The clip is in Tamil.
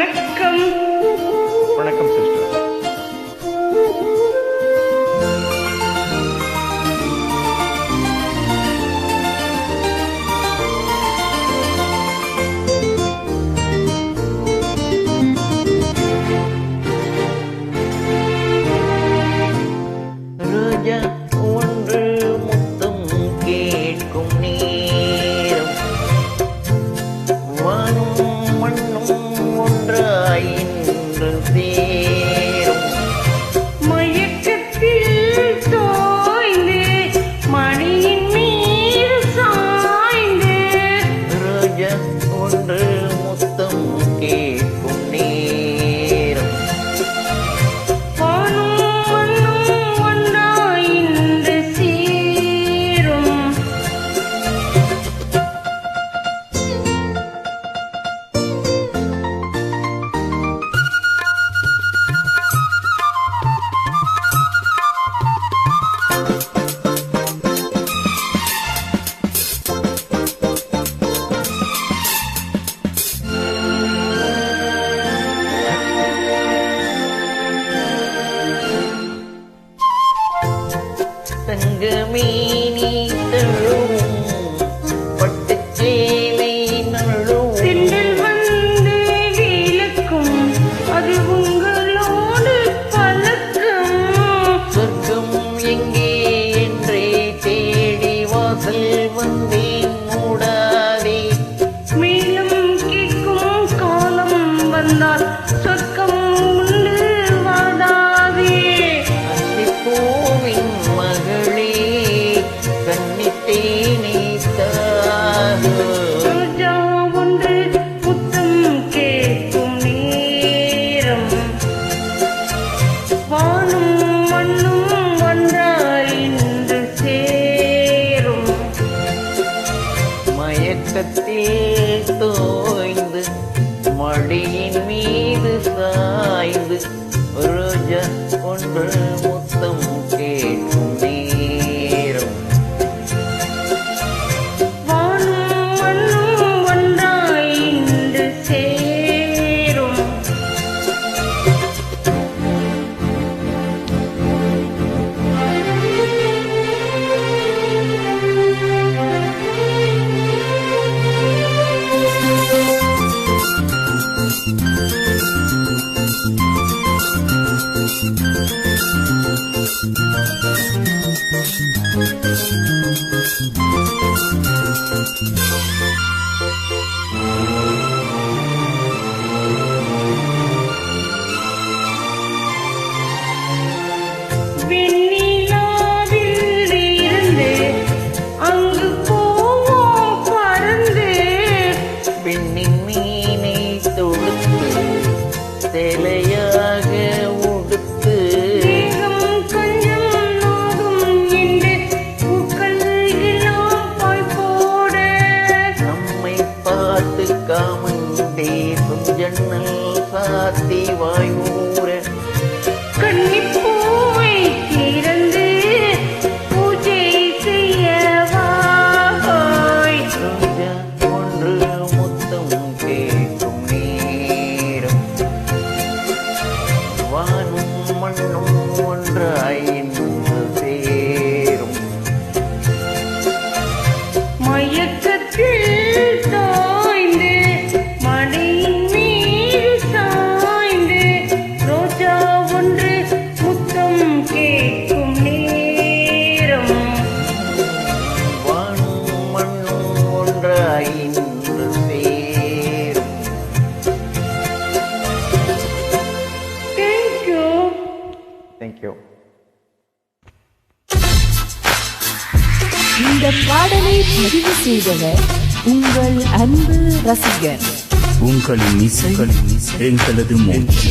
வணக்கம். வந்தால் சொர்க்கம் உண்டு வாடாதே. அந்திப்பூவின் மகளே கன்னித்தேனே தாகு ரோஜா ஒன்று முத்தம் கேட்கும் நேரம். வானும் மண்ணும் ஒன்றாய் இன்று சேரும். மயக்கத்தில் தோய்ந்து தேசும் ஜன்னல் சாத்தி வாய் ஊற கன்னிப்பூவை திறந்து பூஜை செய்யவாய் ஒன்று முத்தம் கேட்கும் நேரம். வானும் மண்ணும் ஒன்றாய் சேரும் மயக்கத்தில் இந்த பாடலை பதிவு செய்தவர் உங்கள் அன்பு ரசிகர். உங்களின் இசைகளின் எங்களது மூச்சு